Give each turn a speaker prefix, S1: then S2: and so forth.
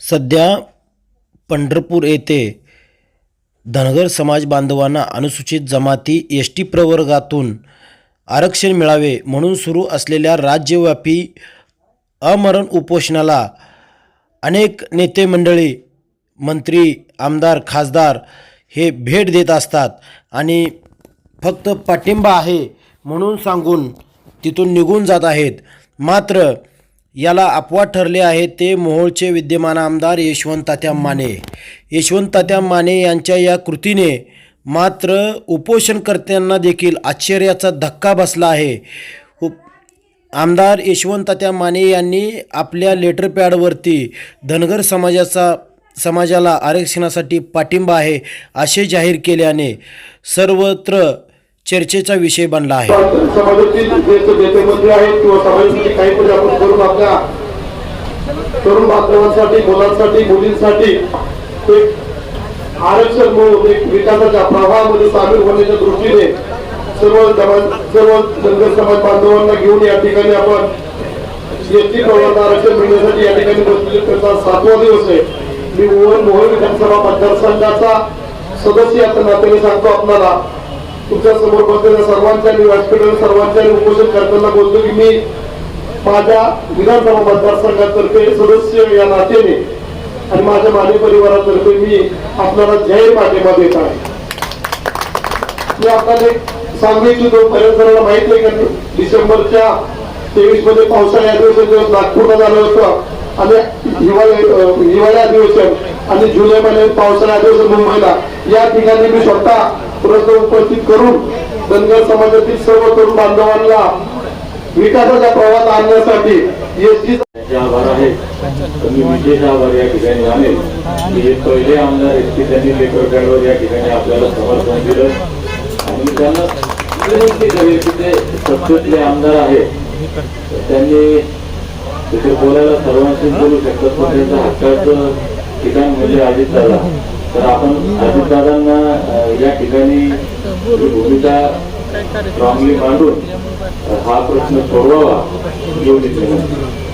S1: सध्या पंढरपूर येथे धनगर समाज बांधवांना अनुसूचित जमाती एस टी प्रवर्गातून आरक्षण मिळावे म्हणून सुरू असलेल्या राज्यव्यापी अमरण उपोषणाला अनेक नेते मंडळी मंत्री आमदार खासदार हे भेट देत असतात आणि फक्त पाठिंबा आहे म्हणून सांगून तिथून निघून जात आहेत. मात्र याला अपवाद ठरले आहे ते मोहोळचे विद्यमान आमदार यशवंततात्या माने. यशवंततात्या माने यांच्या या कृतीने मात्र उपोषणकर्त्यांना देखील आश्चर्याचा धक्का बसला आहे. उप आमदार यशवंततात्या माने यांनी आपल्या लेटर पॅडवरती धनगर समाजाचा समाजाला आरक्षणासाठी पाठिंबा आहे असे जाहीर केल्याने सर्वत्र चर्चेचा विषय बनला आहे.
S2: तरुण बांधवांसाठी मुलांसाठी मुलींसाठी आरक्षण म्हणून एक विकासाच्या प्रवाहामध्ये सामील होण्याच्या दृष्टीने सर्व समाज सर्व धनगर समाज बांधवांना घेऊन या ठिकाणी आपण शेती प्रवर्गात आरक्षण मिळण्यासाठी या ठिकाणी बसलेले त्याचा सातवा दिवस आहे. मी मोहन मोहन विधानसभा मतदारसंघाचा सदस्य आता नात्याने सांगतो आपल्याला. तुमच्यासमोर बसलेल्या सर्वांच्या मी व्यासपीठावर सर्वांच्या उपोषण करताना बोलतो की मी माझ्या विधानसभा मतदारसंघातर्फे सदस्य या नात्याने आणि माझ्या माने परिवारातर्फे मी आपल्याला जाहीर पाठिंबा देत आहे. मी आपल्याला एक सांगू इच्छितो बऱ्याच माहीत नाही का डिसेंबरच्या तेवीसमध्ये पावसाळी अधिवेशन दिवस नागपूरला झालं होतं आणि हिवाळी हिवाळी अधिवेशन आणि जुलै महिन्यात पावसाळी अधिवेशन मुंबईला. या ठिकाणी मी स्वतः प्रश्न उपस्थित करून धनगर समाजातील सर्व तरुण बांधवांना विकासाच्या प्रवाहात आणण्यासाठी
S3: आभार आहे मी विशेष आभार या ठिकाणी मानेल की हे पहिले आमदार आहेत की त्यांनी लेकर गाडवर या ठिकाणी आपल्याला समर्थन दिलं. आणि त्यांना विनंती करेल की ते सत्तेतले आमदार आहेत. त्यांनी तिथे बोलायला सर्वांशी बोलू शकतात पण त्यांचा हक्काचं ठिकाण म्हणजे अजितदादा तर आपण अजितदादांना अं, या ठिकाणी भूमिका स्ट्रॉंगली मांडून हा प्रश्न सोडवावा एवढीच विनंती